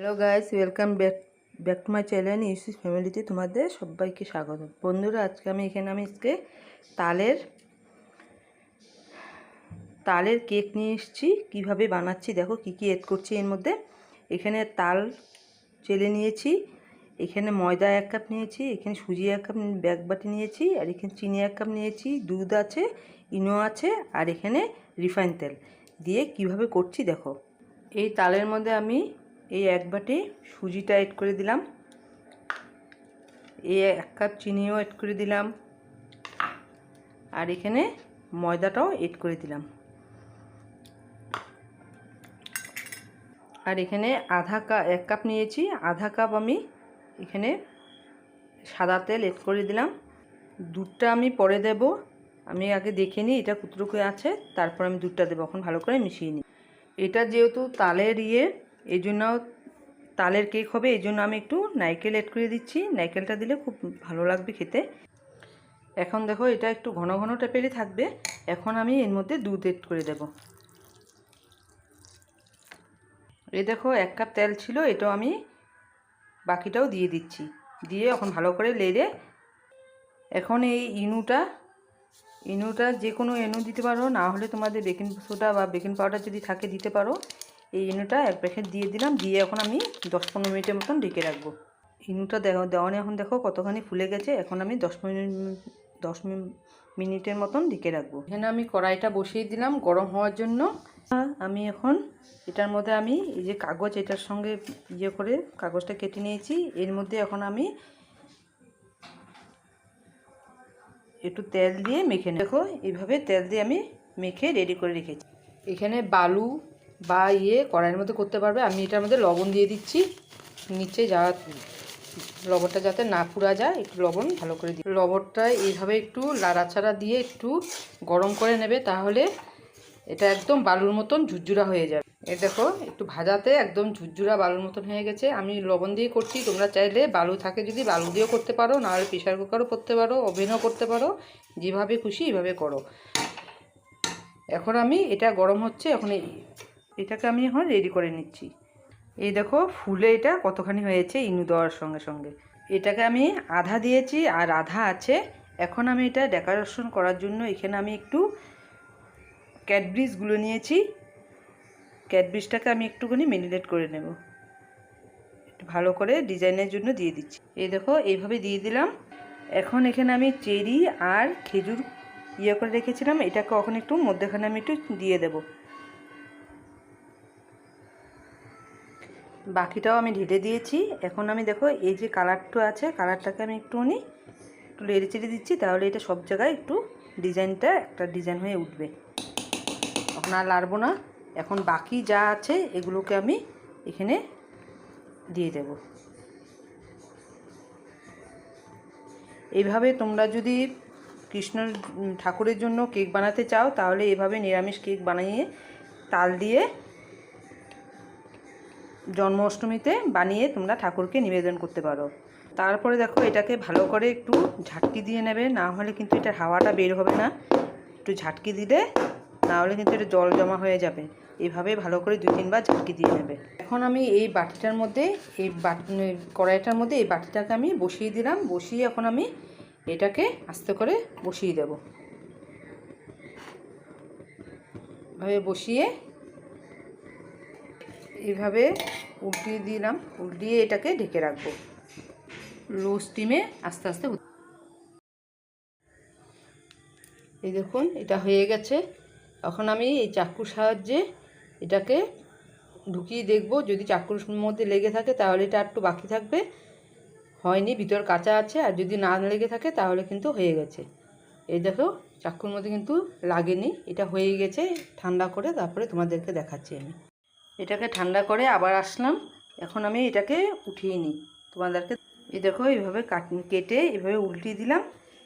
Hello guys welcome back back to my channel ইউসিস ফ্যামিলিতে তোমাদের সবাইকে স্বাগত। বন্ধুরা, আজকে আমি এখানে, আমি আজকে তালের তালের কেক নিয়ে এসেছি। কীভাবে বানাচ্ছি দেখো, কি কি এড করছি এর মধ্যে। এখানে তাল চেলে নিয়েছি, এখানে ময়দা এক কাপ নিয়েছি, এখানে সুজি এক কাপ ব্যাগ বাটি নিয়েছি, আর এখানে চিনি এক কাপ নিয়েছি, দুধ আছে, ইনো আছে, আর এখানে রিফাইন তেল। দিয়ে কীভাবে করছি দেখো। এই তালের মধ্যে আমি এই এক বাটি সুজিটা এড করে দিলাম। এই এক কাপ চিনিও এড করে দিলাম। আর এখানে ময়দাটাও এড করে দিলাম। আর এখানে আধা কাপ এক কাপ নিয়েছি। আধা কাপ আমি এখানে সাদা তেল এড করে দিলাম। দুধটা আমি পরে দেব। আমি আগে দেখে নিই এটা কতটুকু আছে, তারপর আমি দুধটা দেবো। এখন ভালো করে মিশিয়ে নিই। এটা যেহেতু তালের ইয়ে এই জন্য তালের কেক হবে, এই জন্য আমি একটু নাইকেল এড করে দিচ্ছি। নাইকেলটা দিলে খুব ভালো লাগবে খেতে। এখন দেখো, এটা একটু ঘন ঘন টাইপেরই থাকবে। এখন আমি এর মধ্যে দুধ এড করে দেব। এই দেখো, এক কাপ তেল ছিল, এটাও আমি বাকিটাও দিয়ে দিচ্ছি। দিয়ে এখন ভালো করে লেড়ে এখন এই ইনুটা ইনুটা যে কোনো এনু দিতে পারো, না হলে তোমাদের বেকিং সোডা বা বেকিং পাউডার যদি থাকে দিতে পারো। এই ইনুটা এক প্যাকেট দিয়ে দিলাম, দিয়ে এখন আমি দশ পনেরো মিনিটের মতন ঢেকে রাখব। ইনুটা দেওয়া দেওয়ানে এখন দেখো কতখানি ফুলে গেছে, এখন আমি দশ মিনিট দশ মিনিটের মতন ঢেকে রাখব। এখানে আমি কড়াইটা বসিয়ে দিলাম গরম হওয়ার জন্য। আমি এখন এটার মধ্যে আমি এই যে কাগজ, এটার সঙ্গে ইয়ে করে কাগজটা কেটে নিয়েছি। এর মধ্যে এখন আমি একটু তেল দিয়ে মেখে নেব। দেখো, এইভাবে তেল দিয়ে আমি মেখে রেডি করে রেখেছি। এখানে বালু বা ইয়ে কড়াইয়ের মধ্যে করতে পারবে। আমি এটার মধ্যে লবণ দিয়ে দিচ্ছি। নিচে যা লবণটা যাতে না পুড়া যায়, একটু লবণ ভালো করে দিই লবণটা এইভাবে একটু লাড়াচাড়া দিয়ে একটু গরম করে নেবে, তাহলে এটা একদম বালুর মতন ঝুরঝুরা হয়ে যাবে। এ দেখো, একটু ভাজাতে একদম ঝুরঝুরা বালুর মতন হয়ে গেছে। আমি লবণ দিয়ে করছি। তোমরা চাইলে বালু থাকে যদি বালু দিয়েও করতে পারো, নাহলে প্রেশার কুকারও করতে পারো, ওভেনও করতে পারো। যেভাবে খুশি এইভাবে করো। এখন আমি এটা গরম হচ্ছে, এখন এটাকে আমি এখন রেডি করে নিচ্ছি। এই দেখো, ফুলে এটা কতখানি হয়েছে ইনু দেওয়ার সঙ্গে সঙ্গে। এটাকে আমি আধা দিয়েছি, আর আধা আছে। এখন আমি এটা ডেকোরেশন করার জন্য এখানে আমি একটু ক্যাডব্রিজগুলো নিয়েছি। ক্যাডব্রিজটাকে আমি একটুখানি মেরিনেট করে নেব। একটু ভালো করে ডিজাইনের জন্য দিয়ে দিচ্ছি। এই দেখো, এইভাবে দিয়ে দিলাম। এখন এখানে আমি চেরি আর খেজুর ইয়ে করে রেখেছিলাম। এটাকে এখন একটু মধ্যেখানে আমি একটু দিয়ে দেব। বাকিটাও আমি ঢেলে দিয়েছি। এখন আমি দেখো এই যে কালারটা আছে, কালারটাকে আমি একটুখানি একটু লেড়ে চেড়ে দিচ্ছি, তাহলে এটা সব জায়গায় একটু ডিজাইনটা একটা ডিজাইন হয়ে উঠবে। এখন আর লাড়বো না। এখন বাকি যা আছে এগুলোকে আমি এখানে দিয়ে দেব। এইভাবে তোমরা যদি কৃষ্ণ ঠাকুরের জন্য কেক বানাতে চাও, তাহলে এভাবে নিরামিষ কেক বানিয়ে তাল দিয়ে জন্মাষ্টমীতে বানিয়ে তোমরা ঠাকুরকে নিবেদন করতে পারো। তারপরে দেখো এটাকে ভালো করে একটু ঝাটকি দিয়ে নেবে, না হলে কিন্তু এটা হাওয়াটা বের হবে না। একটু ঝাটকি দিলে না হলে কিন্তু এটা জল জমা হয়ে যাবে। এভাবে ভালো করে দুই তিনবার ঝাঁকি দিয়ে নেবে। এখন আমি এই বাটিটার মধ্যে, এই বাটি কড়াইটার মধ্যে এই বাটিটাকে আমি বসিয়ে দিলাম। বসিয়ে এখন আমি এটাকে আস্তে করে বসিয়ে দেব। এভাবে বসিয়ে এইভাবে উল্টিয়ে দিলাম, উল্টিয়ে এটাকে ঢেকে রাখব। লো স্টিমে আস্তে আস্তে এই দেখুন, এটা হয়ে গেছে। এখন আমি এই চাকুর সাহায্যে এটাকে ঢুকিয়ে দেখব। যদি চাকুর মধ্যে লেগে থাকে তাহলে এটা একটু বাকি থাকবে। হয়নি, ভিতর কাঁচা আছে। আর যদি না লেগে থাকে তাহলে কিন্তু হয়ে গেছে। এই দেখো, চাকুর মধ্যে কিন্তু লাগেনি। এটা হয়ে গেছে, ঠান্ডা করে তারপরে তোমাদেরকে দেখাচ্ছি আমি। এটাকে ঠান্ডা করে আবার আসলাম। এখন আমি এটাকে উঠিয়ে নিই। তোমাদেরকে এই দেখো, এইভাবে কাট এভাবে উল্টিয়ে দিলাম।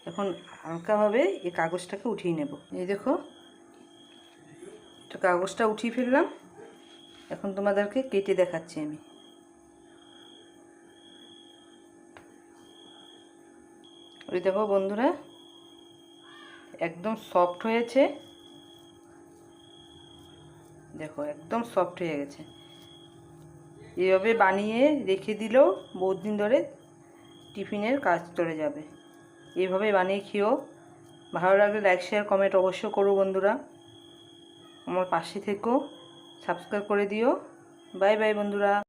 এখন হালকাভাবে এই কাগজটাকে উঠিয়ে নেব। এই দেখো কাগজটা উঠিয়ে ফেললাম। এখন তোমাদেরকে কেটে দেখাচ্ছি আমি। ওই দেখো বন্ধুরা, একদম সফট হয়েছে। দেখো, একদম সফট হয়ে গেছে। এভাবে বানিয়ে রেখে দিলেও বহুত দিন ধরে টিফিনের কাজ চলে যাবে। এইভাবে বানিয়ে খেয়েও ভালো লাগলে লাইক শেয়ার কমেন্ট অবশ্য করো বন্ধুরা। আমার পাশে থেকো সাবস্ক্রাইব করে দিও। বাই বাই বন্ধুরা।